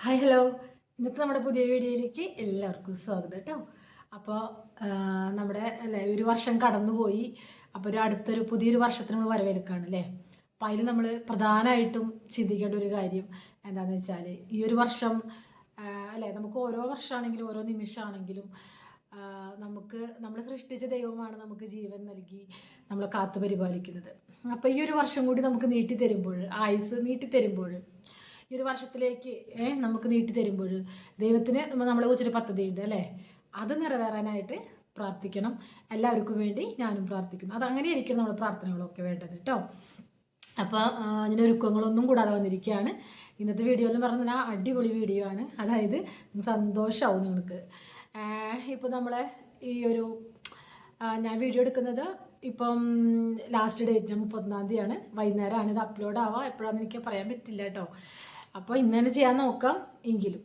Hi hello ഇന്നത്തെ നമ്മുടെ പുതിയ വീഡിയോയിലേക്ക് എല്ലാവർക്കും സ്വാഗതം കേട്ടോ. അപ്പോൾ നമ്മുടെ അല്ലേ ഒരു വർഷം കടന്നുപോയി. അപ്പോൾ ഒരു അടുത്തൊരു പുതിയൊരു വർഷത്തിന് നമ്മൾ വരവേൽക്കുകയാണ് അല്ലേ? അപ്പം അതിൽ നമ്മൾ പ്രധാനമായിട്ടും ചിന്തിക്കേണ്ട ഒരു കാര്യം എന്താണെന്ന് വെച്ചാൽ ഈ ഒരു വർഷം അല്ലേ നമുക്ക് ഓരോ വർഷമാണെങ്കിലും ഓരോ നിമിഷമാണെങ്കിലും നമുക്ക് നമ്മൾ സൃഷ്ടിച്ച ദൈവമാണ് നമുക്ക് ജീവൻ നൽകി നമ്മളെ കാത്തു പരിപാലിക്കുന്നത് അപ്പോൾ ഈ ഒരു വർഷം കൂടി നമുക്ക് നീട്ടി തരുമ്പോൾ ആയുസ് നീട്ടി തരുമ്പോൾ ഈ ഒരു വർഷത്തിലേക്ക് നമുക്ക് നീട്ടി തരുമ്പോൾ ദൈവത്തിന് നമ്മളെ കുറിച്ചൊരു പദ്ധതിയുണ്ട് അല്ലേ? അത് നിറവേറാനായിട്ട് പ്രാർത്ഥിക്കണം. എല്ലാവർക്കും വേണ്ടി ഞാനും പ്രാർത്ഥിക്കുന്നു. അത് അങ്ങനെ ആയിരിക്കണം നമ്മുടെ പ്രാർത്ഥനകളൊക്കെ വേണ്ടത് കേട്ടോ അപ്പോൾ ഞാൻ ഒരുക്കങ്ങളൊന്നും കൂടാതെ വന്നിരിക്കുകയാണ്. ഇന്നത്തെ വീഡിയോ എന്ന് പറഞ്ഞാൽ അടിപൊളി വീഡിയോ ആണ്. അതായത് സന്തോഷമാവും നിങ്ങൾക്ക് ഇപ്പോൾ നമ്മളെ ഈ ഒരു ഞാൻ വീഡിയോ എടുക്കുന്നത് ഇപ്പം ലാസ്റ്റ് ഡേറ്റിന് മുപ്പത്തൊന്നാം തീയതിയാണ്. വൈകുന്നേരമാണ് ഇത് അപ്ലോഡ് ആവാം എപ്പോഴാണെന്ന് എനിക്ക് പറയാൻ പറ്റില്ല കേട്ടോ അപ്പോൾ ഇന്ന് തന്നെ ചെയ്യാൻ നോക്കാം എങ്കിലും.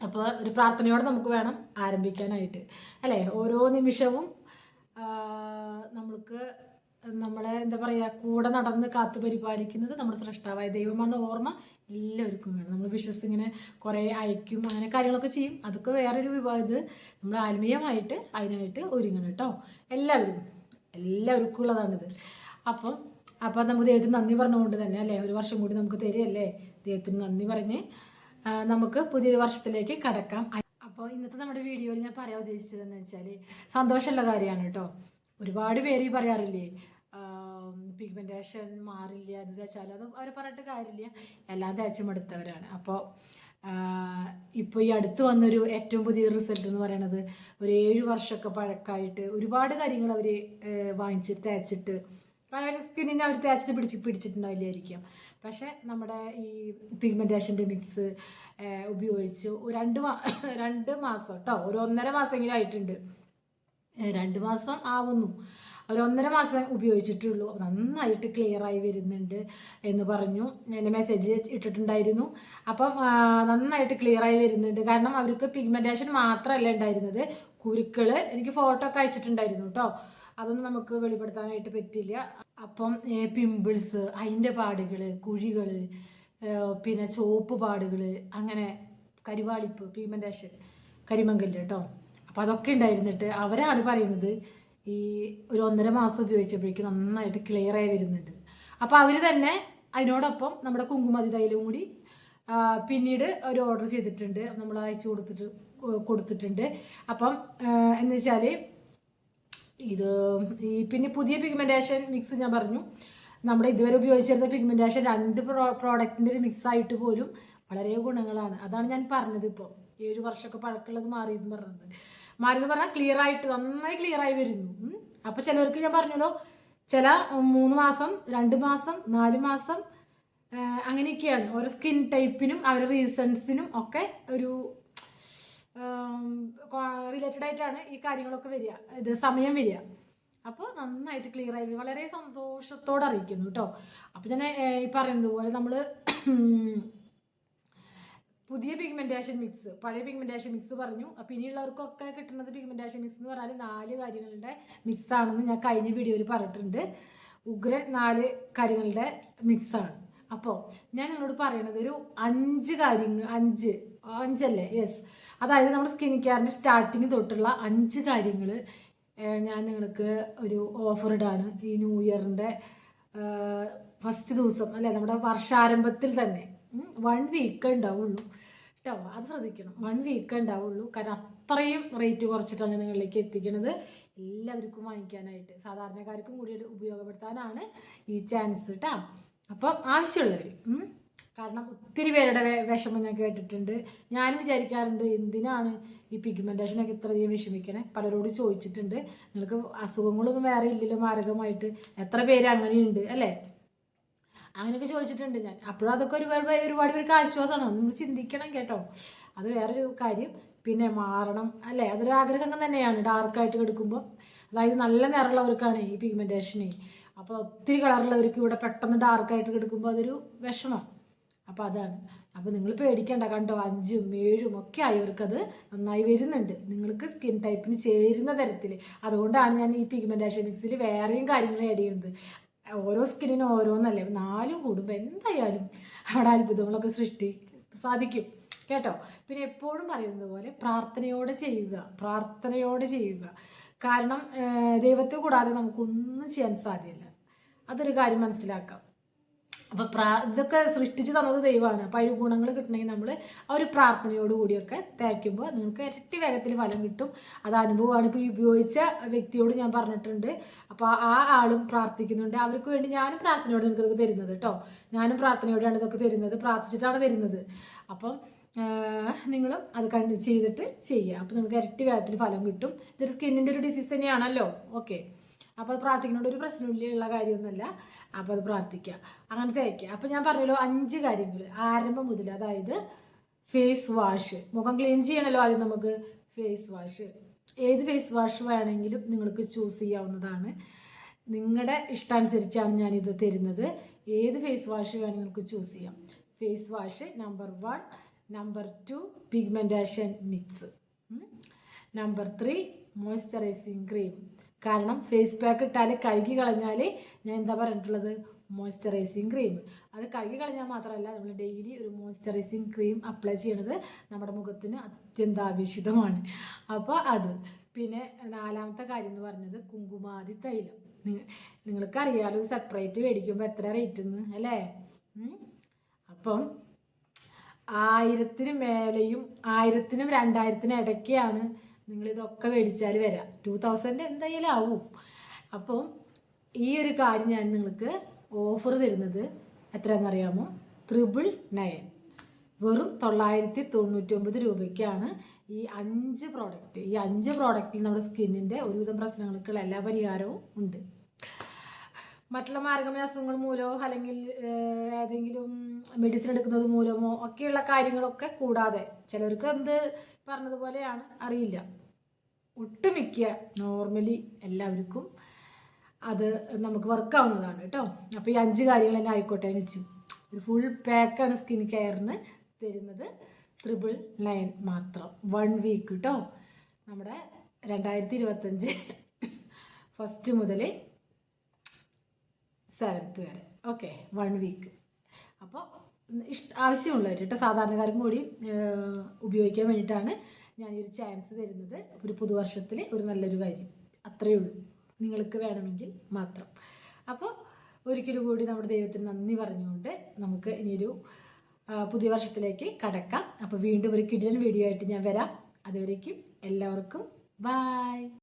അപ്പോൾ ഒരു പ്രാർത്ഥനയോടെ നമുക്ക് വേണം ആരംഭിക്കാനായിട്ട്. അല്ലേ? ഓരോ നിമിഷവും നമ്മൾക്ക് നമ്മളെ എന്താ പറയുക കൂടെ നടന്ന് കാത്തു പരിപാലിക്കുന്നത് നമ്മുടെ സൃഷ്ടാവായ ദൈവമാണ് ഓർമ്മ എല്ലാവർക്കും വേണം. നമ്മൾ വിശ്വസ് ഇങ്ങനെ കുറേ അയക്കും അങ്ങനെ കാര്യങ്ങളൊക്കെ ചെയ്യും. അതൊക്കെ വേറൊരു വിഭാഗം ഇത്. നമ്മൾ ആത്മീയമായിട്ട് അതിനായിട്ട് ഒരുങ്ങണം കേട്ടോ. എല്ലാവരും എല്ലാവർക്കും ഉള്ളതാണിത്. അപ്പോൾ അപ്പോൾ നമുക്ക് ദൈവത്തിന് നന്ദി പറഞ്ഞുകൊണ്ട് തന്നെ അല്ലേ? ഒരു വർഷം കൂടി നമുക്ക് തരികയല്ലേ? ദൈവത്തിന് നന്ദി പറഞ്ഞ് നമുക്ക് പുതിയൊരു വർഷത്തിലേക്ക് കടക്കാം. അപ്പോൾ ഇന്നത്തെ നമ്മുടെ വീഡിയോയിൽ ഞാൻ പറയാൻ ഉദ്ദേശിച്ചതെന്ന് വെച്ചാൽ സന്തോഷമുള്ള കാര്യമാണ് കേട്ടോ. ഒരുപാട് പേര് ഈ പറയാറില്ലേ പിഗ്മെന്റേഷൻ മാറില്ല അത് തേച്ചാൽ അത് അവർ പറഞ്ഞിട്ട് കാര്യമില്ല. എല്ലാം തേച്ചും എടുത്തവരാണ്. അപ്പോൾ ഇപ്പോൾ ഈ അടുത്ത് വന്നൊരു ഏറ്റവും പുതിയ റിസൾട്ട് എന്ന് പറയുന്നത് ഒരു ഏഴ് വർഷമൊക്കെ പഴക്കമായിട്ട് ഒരുപാട് കാര്യങ്ങൾ അവർ വാങ്ങിച്ച് തേച്ചിട്ട് പല സ്കിന്നിനെ അവർ തേച്ചിട്ട് പിടിച്ച് പിടിച്ചിട്ടുണ്ടാവില്ലായിരിക്കും. പക്ഷേ നമ്മുടെ ഈ പിഗ്മെന്റേഷന്റെ മിക്സ് ഉപയോഗിച്ച് രണ്ട് മാ രണ്ട് മാസം കേട്ടോ ഒരു ഒന്നര മാസമെങ്കിലും ആയിട്ടുണ്ട്. രണ്ട് മാസം ആവുന്നു. ഒരു ഒന്നര മാസം ഉപയോഗിച്ചിട്ടുള്ളൂ. നന്നായിട്ട് ക്ലിയറായി വരുന്നുണ്ട് എന്ന് പറഞ്ഞു. എന്റെ മെസ്സേജ് ഇട്ടിട്ടുണ്ടായിരുന്നു. അപ്പം നന്നായിട്ട് ക്ലിയറായി വരുന്നുണ്ട്. കാരണം അവർക്ക് പിഗ്മെന്റേഷൻ മാത്രമല്ല ഉണ്ടായിരുന്നത്. കുരുക്കൾ എനിക്ക് ഫോട്ടോ ഒക്കെ അയച്ചിട്ടുണ്ടായിരുന്നു കേട്ടോ അതൊന്നും നമുക്ക് വെളിപ്പെടുത്താനായിട്ട് പറ്റില്ല അപ്പം പിമ്പിൾസ് അതിന്റെ പാടുകൾ കുഴികൾ പിന്നെ ചുവപ്പ് പാടുകൾ അങ്ങനെ കരിവാളിപ്പ് പിഗ്മെന്റേഷൻ കരിമങ്കൽ കേട്ടോ അപ്പം അതൊക്കെ ഉണ്ടായിരുന്നിട്ട് അവരാണ് പറയുന്നത് ഈ ഒരു ഒന്നര മാസം ഉപയോഗിച്ചപ്പോഴേക്കും നന്നായിട്ട് ക്ലിയർ ആയി വരുന്നുണ്ട്. അപ്പോൾ അവർ തന്നെ അതിനോടൊപ്പം നമ്മുടെ കുങ്കുമതി തൈലും കൂടി പിന്നീട് ഒരു ഓർഡർ ചെയ്തിട്ടുണ്ട്. നമ്മൾ അയച്ചു കൊടുത്തിട്ട് കൊടുത്തിട്ടുണ്ട്. അപ്പം എന്ന് വെച്ചാൽ ഇത് ഈ പിന്നെ പുതിയ പിഗ്മെന്റേഷൻ മിക്സ് ഞാൻ പറഞ്ഞു. നമ്മുടെ ഇതുവരെ ഉപയോഗിച്ചിരുന്ന പിഗ്മെന്റേഷൻ രണ്ട് പ്രോ പ്രോഡക്റ്റിന്റെ ഒരു മിക്സ് ആയിട്ട് പോലും വളരെ ഗുണങ്ങളാണ്. അതാണ് ഞാൻ പറഞ്ഞത് ഇപ്പോൾ ഏഴ് വർഷമൊക്കെ പഴക്കമുള്ളത് എന്ന് പറഞ്ഞത്. മാറി എന്ന് പറഞ്ഞാൽ ക്ലിയർ ആയിട്ട് നന്നായി ക്ലിയർ ആയി വരുന്നു. അപ്പോൾ ചിലർക്ക് ഞാൻ പറഞ്ഞല്ലോ ചില മൂന്ന് മാസം രണ്ട് മാസം നാല് മാസം അങ്ങനെയൊക്കെയാണ്. ഓരോ സ്കിൻ ടൈപ്പിനും അവരുടെ റീസൺസിനും ഒക്കെ ഒരു റിലേറ്റഡ് ആയിട്ടാണ് ഈ കാര്യങ്ങളൊക്കെ വരിക. ഇത് സമയം വരിക. അപ്പോൾ നന്നായിട്ട് ക്ലിയർ ആയി. വളരെ സന്തോഷത്തോടെ അറിയിക്കുന്നു കേട്ടോ അപ്പോൾ തന്നെ ഈ പറയുന്നത് പോലെ നമ്മൾ പുതിയ പിഗ്മെന്റേഷൻ മിക്സ് പഴയ പിഗ്മെന്റേഷൻ മിക്സ് പറഞ്ഞു. അപ്പോൾ ഇനിയുള്ളവർക്കൊക്കെ കിട്ടുന്നത് പിഗ്മെന്റേഷൻ മിക്സ് എന്ന് പറഞ്ഞാൽ നാല് കാര്യങ്ങളുടെ മിക്സ് ആണെന്ന് ഞാൻ കഴിഞ്ഞ വീഡിയോയിൽ പറഞ്ഞിട്ടുണ്ട്. ഉഗ്രൻ നാല് കാര്യങ്ങളുടെ മിക്സ് ആണ്. അപ്പോൾ ഞാൻ നിങ്ങളോട് പറയണത് ഒരു അഞ്ച് കാര്യങ്ങൾ അഞ്ച് അഞ്ചല്ലേ? യെസ് അതായത് നമ്മുടെ സ്കിൻ കെയറിന്റെ സ്റ്റാർട്ടിങ് തൊട്ടുള്ള അഞ്ച് കാര്യങ്ങൾ ഞാൻ നിങ്ങൾക്ക് ഒരു ഓഫർ ഇടാണ്. ഈ ന്യൂ ഇയറിന്റെ ഫസ്റ്റ് ദിവസം അല്ലേ? നമ്മുടെ വർഷാരംഭത്തിൽ തന്നെ. വൺ വീക്ക് ഉണ്ടാവുള്ളൂ. കേട്ടോ അത് ശ്രദ്ധിക്കണം. വൺ വീക്ക് ഉണ്ടാവുള്ളൂ. കാരണം അത്രയും റേറ്റ് കുറച്ചിട്ടാണ് നിങ്ങളിലേക്ക് എത്തിക്കുന്നത് എല്ലാവർക്കും വാങ്ങിക്കാനായിട്ട് സാധാരണക്കാർക്കും കൂടി ഉപയോഗപ്പെടുത്താനാണ് ഈ ചാൻസ് കേട്ടോ അപ്പം ആവശ്യമുള്ളവർ കാരണം ഒത്തിരി പേരുടെ വിഷമം ഞാൻ കേട്ടിട്ടുണ്ട്. ഞാനും വിചാരിക്കാറുണ്ട് എന്തിനാണ് ഈ പിഗ്മെന്റേഷനൊക്കെ ഇത്രയധികം വിഷമിക്കണേ? പലരോട് ചോദിച്ചിട്ടുണ്ട്. നിങ്ങൾക്ക് അസുഖങ്ങളൊന്നും വേറെ ഇല്ലല്ലോ മാരകമായിട്ട്. എത്ര പേര് അങ്ങനെയുണ്ട്? അല്ലേ? അങ്ങനെയൊക്കെ ചോദിച്ചിട്ടുണ്ട് ഞാൻ. അപ്പോഴും അതൊക്കെ ഒരുപാട് ഒരുപാട് പേർക്ക് ആശ്വാസമാണ്. നിങ്ങൾ ചിന്തിക്കണം കേട്ടോ. അത് വേറൊരു കാര്യം. പിന്നെ മാറണം. അല്ലേ? അതൊരു ആഗ്രഹം തന്നെയാണ്. ഡാർക്കായിട്ട് കിടക്കുമ്പോൾ അതായത് നല്ല നിറമുള്ളവർക്കാണ് ഈ പിഗ്മെന്റേഷന് അപ്പോൾ ഒത്തിരി കളറുള്ളവർക്ക് ഇവിടെ പെട്ടെന്ന് ഡാർക്കായിട്ട് കിടക്കുമ്പോൾ അതൊരു വിഷമമാണ് അപ്പോൾ അതാണ്. അപ്പോൾ നിങ്ങൾ പേടിക്കേണ്ട കണ്ടോ? അഞ്ചും ഏഴും ഒക്കെ ആയവർക്കത് നന്നായി വരുന്നുണ്ട്. നിങ്ങൾക്ക് സ്കിൻ ടൈപ്പിന് ചേരുന്ന തരത്തിൽ. അതുകൊണ്ടാണ് ഞാൻ ഈ പിഗ്മെന്റേഷൻ മിക്സിൽ വേറെയും കാര്യങ്ങൾ ആഡ് ചെയ്യുന്നത്. ഓരോ സ്കിന്നിനും ഓരോന്നല്ലേ? നാലും കൂടുമ്പോൾ എന്തായാലും അവിടെ അത്ഭുതങ്ങളൊക്കെ സൃഷ്ടി സാധിക്കും. കേട്ടോ? പിന്നെ എപ്പോഴും പറയുന്നത് പോലെ പ്രാർത്ഥനയോടെ ചെയ്യുക. പ്രാർത്ഥനയോടെ ചെയ്യുക. കാരണം ദൈവത്തെ കൂടാതെ നമുക്കൊന്നും ചെയ്യാൻ സാധ്യമല്ല അതൊരു കാര്യം മനസ്സിലാക്കാം. അപ്പോൾ പ്രാ ഇതൊക്കെ സൃഷ്ടിച്ച് തന്നത് ദൈവമാണ്. അപ്പോൾ അതിന് ഗുണങ്ങൾ കിട്ടണമെങ്കിൽ നമ്മൾ ആ ഒരു പ്രാർത്ഥനയോടുകൂടിയൊക്കെ തേക്കുമ്പോൾ നിങ്ങൾക്ക് ഇരട്ടി വേഗത്തിൽ ഫലം കിട്ടും. അത് അനുഭവമാണ്. ഇപ്പോൾ ഈ ഉപയോഗിച്ച വ്യക്തിയോട് ഞാൻ പറഞ്ഞിട്ടുണ്ട്. അപ്പോൾ ആ ആളും പ്രാർത്ഥിക്കുന്നുണ്ട്. അവർക്ക് വേണ്ടി ഞാനും പ്രാർത്ഥനയോട് നിങ്ങൾക്ക് ഇതൊക്കെ തരുന്നത് കേട്ടോ. ഞാനും പ്രാർത്ഥനയോടെയാണ് ഇതൊക്കെ തരുന്നത്. പ്രാർത്ഥിച്ചിട്ടാണ് തരുന്നത്. അപ്പം നിങ്ങളും അത് കണ്ട് ചെയ്തിട്ട് ചെയ്യുക. അപ്പോൾ നിങ്ങൾക്ക് ഇരട്ടി വേഗത്തിൽ ഫലം കിട്ടും. ഇതൊരു സ്കിന്നിന്റെ ഒരു ഡിസീസ് തന്നെയാണല്ലോ. ഓക്കെ അപ്പോൾ അത് പ്രാർത്ഥിക്കുന്നതുകൊണ്ട് ഒരു പ്രശ്നമില്ലുള്ള കാര്യമൊന്നുമല്ല. അപ്പോൾ അത് പ്രാർത്ഥിക്കുക അങ്ങനെ തേക്കുക അപ്പോൾ ഞാൻ പറഞ്ഞല്ലോ അഞ്ച് കാര്യങ്ങൾ ആരംഭം മുതൽ അതായത് ഫേസ് വാഷ് മുഖം ക്ലീൻ ചെയ്യണമല്ലോ ആദ്യം നമുക്ക് ഫേസ് വാഷ് ഏത് ഫേസ് വാഷ് വേണമെങ്കിലും നിങ്ങൾക്ക് ചൂസ് ചെയ്യാവുന്നതാണ്. നിങ്ങളുടെ ഇഷ്ടാനുസരിച്ചാണ് ഞാനിത് തരുന്നത്. ഏത് ഫേസ് വാഷ് വേണമെങ്കിൽ നിങ്ങൾക്ക് ചൂസ് ചെയ്യാം. Face wash number one number two pigmentation mix number three moisturising cream കാരണം ഫേസ് പാക്ക് ഇട്ടാൽ കഴുകി കളഞ്ഞാൽ ഞാൻ എന്താ പറഞ്ഞിട്ടുള്ളത്? മോയ്സ്ചറൈസിങ് ക്രീം അത് കഴുകി കളഞ്ഞാൽ മാത്രമല്ല നമ്മൾ ഡെയിലി ഒരു മോയ്സ്ചറൈസിങ് ക്രീം അപ്ലൈ ചെയ്യണത് നമ്മുടെ മുഖത്തിന് അത്യന്താപേക്ഷിതമാണ്. അപ്പോൾ അത്. പിന്നെ നാലാമത്തെ കാര്യം എന്ന് പറഞ്ഞത് കുങ്കുമാതി തൈലം. നിങ്ങൾക്കറിയാലോ സെപ്പറേറ്റ് മേടിക്കുമ്പോൾ എത്ര റേറ്റ് എന്ന് അല്ലേ? അപ്പം ആയിരത്തിന് മേലെയും ആയിരത്തിനും രണ്ടായിരത്തിനും ഇടയ്ക്കാണ് നിങ്ങൾ ഇതൊക്കെ മേടിച്ചാൽ വരാം. ടു തൗസൻഡ് എന്തായാലും ആവും. അപ്പോൾ ഈ ഒരു കാര്യം ഞാൻ നിങ്ങൾക്ക് ഓഫർ തരുന്നത് എത്രയെന്നറിയാമോ ത്രിബിൾ നയൻ വെറും തൊള്ളായിരത്തി തൊണ്ണൂറ്റി ഒമ്പത് രൂപയ്ക്കാണ് ഈ അഞ്ച് പ്രോഡക്റ്റ് ഈ അഞ്ച് പ്രോഡക്റ്റിൽ നമ്മുടെ സ്കിന്നിന്റെ ഒരുവിധം പ്രശ്നങ്ങൾക്കുള്ള എല്ലാ പരിഹാരവും ഉണ്ട്. മറ്റുള്ള മാർഗമ്യാസങ്ങൾ മൂലമോ അല്ലെങ്കിൽ ഏതെങ്കിലും മെഡിസിൻ എടുക്കുന്നത് മൂലമോ ഒക്കെയുള്ള കാര്യങ്ങളൊക്കെ കൂടാതെ ചിലർക്ക് എന്ത് പറഞ്ഞതുപോലെയാണ് അറിയില്ല. ഒട്ടുമിക്ക നോർമലി എല്ലാവർക്കും അത് നമുക്ക് വർക്കാവുന്നതാണ് കേട്ടോ. അപ്പോൾ ഈ അഞ്ച് കാര്യങ്ങൾ തന്നെ ആയിക്കോട്ടെ വെച്ചു ഒരു ഫുൾ പാക്കാണ് സ്കിൻ കെയറിന് തരുന്നത്. ത്രിപിൾ നയൻ മാത്രം. വൺ വീക്ക് കേട്ടോ നമ്മുടെ രണ്ടായിരത്തി ഇരുപത്തഞ്ച് ഫസ്റ്റ് മുതൽ സെവൻത്ത് വരെ. ഓക്കെ വൺ വീക്ക് അപ്പോൾ ഇഷ്ട ആവശ്യമുള്ളവർ കേട്ടോ സാധാരണക്കാർക്കും കൂടി ഉപയോഗിക്കാൻ വേണ്ടിയിട്ടാണ് ഞാൻ ഈ ഒരു ചാൻസ് തരുന്നത് ഒരു പുതുവർഷത്തിൽ ഒരു നല്ലൊരു കാര്യം. അത്രയേ ഉള്ളൂ. നിങ്ങൾക്ക് വേണമെങ്കിൽ മാത്രം. അപ്പോൾ ഒരിക്കൽ കൂടി നമ്മുടെ ദൈവത്തിന് നന്ദി പറഞ്ഞുകൊണ്ട് നമുക്ക് ഇനിയൊരു പുതിയ വർഷത്തിലേക്ക് കടക്കാം. അപ്പോൾ വീണ്ടും ഒരു കിടിലൻ വീഡിയോ ആയിട്ട് ഞാൻ വരാം. അതുവരേക്കും എല്ലാവർക്കും ബായ്